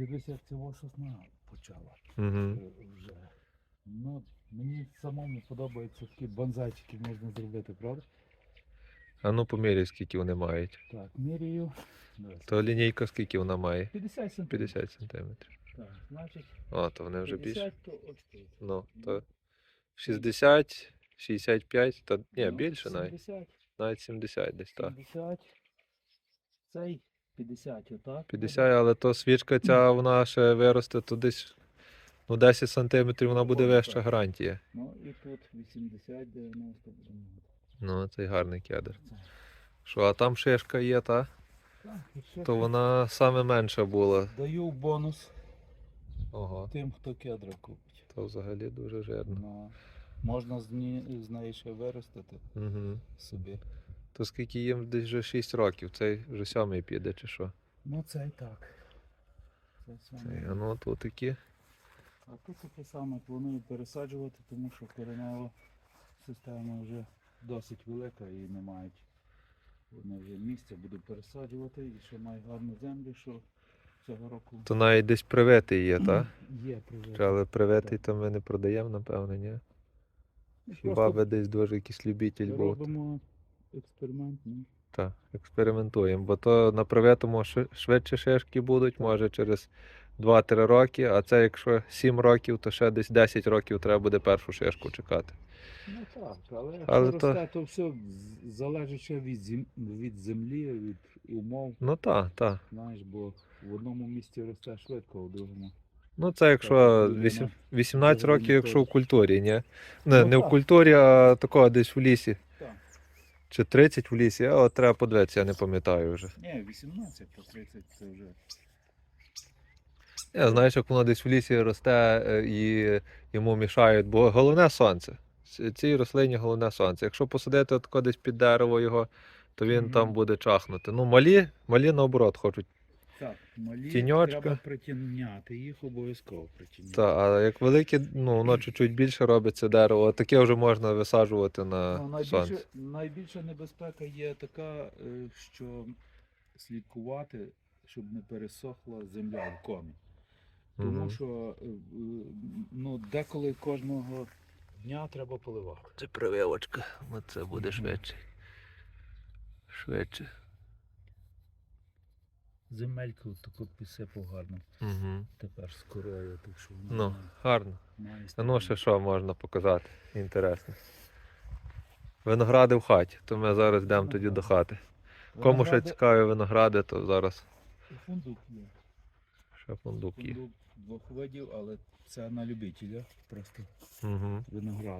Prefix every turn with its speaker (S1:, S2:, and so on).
S1: Як ця сосна почала
S2: Угу.
S1: вже. Ну, мені самому подобається такі бонзайчики можна зробити, правда?
S2: А ну поміряй, скільки вони мають.
S1: Так, міряю.
S2: То лінійка скільки вона має?
S1: 50 см.
S2: 50 сантиметрів.
S1: Так, значить,
S2: О, то вони вже
S1: 50
S2: більше.
S1: то ось тут.
S2: Ну, то 60, 65, та ні,
S1: Ну,
S2: більше навіть.
S1: 70,
S2: Навіть 70 десь так.
S1: 70. Цей 50, отак.
S2: 50, але то свічка ця вона ще виросте, то десь ну, 10 сантиметрів вона буде вища гарантія.
S1: Ну і тут 80, 90 буде.
S2: Ну, цей гарний кедр. Що, а там шишка є, та?
S1: Так,
S2: То вона саме менша була.
S1: Даю бонус
S2: Ого,
S1: тим, хто кедра купить.
S2: то взагалі дуже жирно.
S1: Ну, можна з неї ще виростити
S2: Угу.
S1: собі.
S2: То скільки їм десь вже 6 років, цей вже сьомий піде чи що?
S1: Ну це і так. Це саме.
S2: Цей, а ну тут такі.
S1: А тут таке саме планую пересаджувати, тому що коренева система вже досить велика і не мають. Вони вже місця буду пересаджувати і ще маю гарну землю, що цього року
S2: То навіть десь привитий є, та?
S1: є привезли.
S2: Але привитий то ми не продаємо, напевно, ні.
S1: Ну,
S2: Хіба би десь дуже якийсь любитель був.
S1: робимо експеримент, ні?
S2: Так, експериментуємо, бо то на привитому швидше шишки будуть, може через 2-3 роки, а це якщо 7 років, то ще десь 10 років треба буде першу шишку чекати.
S1: Ну так, але якщо
S2: Але то-
S1: росте, то все залежить ще від, зем... від землі, від умов.
S2: Ну так, так.
S1: Знаєш, бо в одному місці росте швидко, а в другому.
S2: Ну це якщо
S1: Так,
S2: вісім-
S1: вона
S2: 18 років, якщо в культурі, ні? Не,
S1: Ну,
S2: не в культурі, а такого десь в лісі. Чи 30 в лісі, а от треба подивитися, я не пам'ятаю вже.
S1: Ні, 18 по 30 це вже.
S2: Я знаю, як воно десь в лісі росте е, і йому мішають, бо головне сонце. Цій рослині головне сонце. Якщо посадити отако десь під дерево його, то він
S1: Мгм.
S2: там буде чахнути. Ну, малі, малі наоборот хочуть.
S1: Так, малі
S2: Тіньочка.
S1: треба притіняти, їх обов'язково притіняти.
S2: Та, а як великі, ну воно чуть-чуть більше робиться дерево, а таке вже можна висаджувати на
S1: Ну, найбільше,
S2: сонце.
S1: найбільша небезпека є така, е, що слідкувати, щоб не пересохла земля в комі. Тому
S2: Мгм.
S1: що е, е, ну, деколи кожного дня треба поливати.
S2: Це прививочка, оце буде
S1: Мгм.
S2: швидше. Швидше.
S1: Земельку таку підсипав гарно
S2: Угу.
S1: тепер з корою, так що вона
S2: Ну, гарно.
S1: має
S2: А ну ще що можна показати? Інтересно. Виногради в хаті, то ми зараз йдемо тоді до хати. Кому ще
S1: Виногради-
S2: цікаві виногради, то зараз
S1: Фундук є.
S2: ще фундук є.
S1: Фундук двох видів, але це на любителя просто
S2: Угу.
S1: виноград.